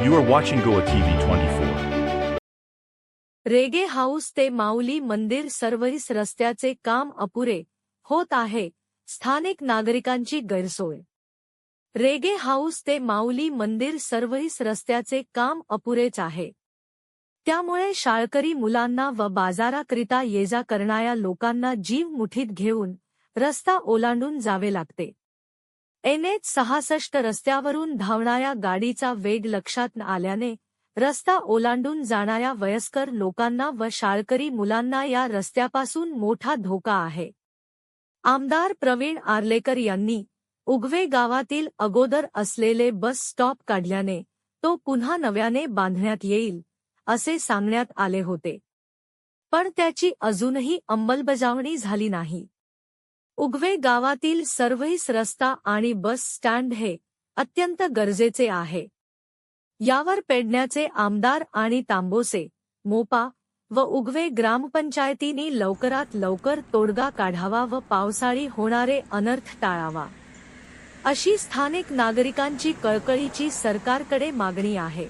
You are watching Goa TV 24. Rege house ते माऊली मंदिर सर्वहिस रस्त्याचे काम अपुरे होत आहे. स्थानिक नागरिकांची गैरसोय. रेगे हाऊस ते माऊली मंदिर सर्वहिस रस्त्याचे काम अपुरेच आहे. त्यामुळे शाळकरी मुलांना व बाजाराकरिता ये जा करणाऱ्या लोकांना जीव मुठीत घेऊन रस्ता ओलांडून जावे लागते. एन एच सहासष्ट रस्त्यावरून धावणाऱ्या गाडीचा वेग लक्षात आल्याने रस्ता ओलांडून जाणाऱ्या वयस्कर लोकांना व शाळकरी मुलांना या रस्त्यापासून मोठा धोका आहे. आमदार प्रवीण आर्लेकर यांनी उगवे गावातील अगोदर असलेले बस स्टॉप काढल्याने तो पुन्हा नव्याने बांधण्यात येईल असे सांगण्यात आले होते. पण त्याची अजूनही अंमलबजावणी झाली नाही. उगवे गावातील सर्वेस रस्ता आणि बस स्टँड हे अत्यंत गरजेचे आहे. यावर पेडण्याचे आमदार आणि तांबोसे मोपा व उगवे ग्रामपंचायतीने लवकरात लवकर तोडगा काढावा व पावसाळी होणारे अनर्थ टाळावा. अशी स्थानिक नागरिकांची कळकळीची सरकारकडे मागणी आहे.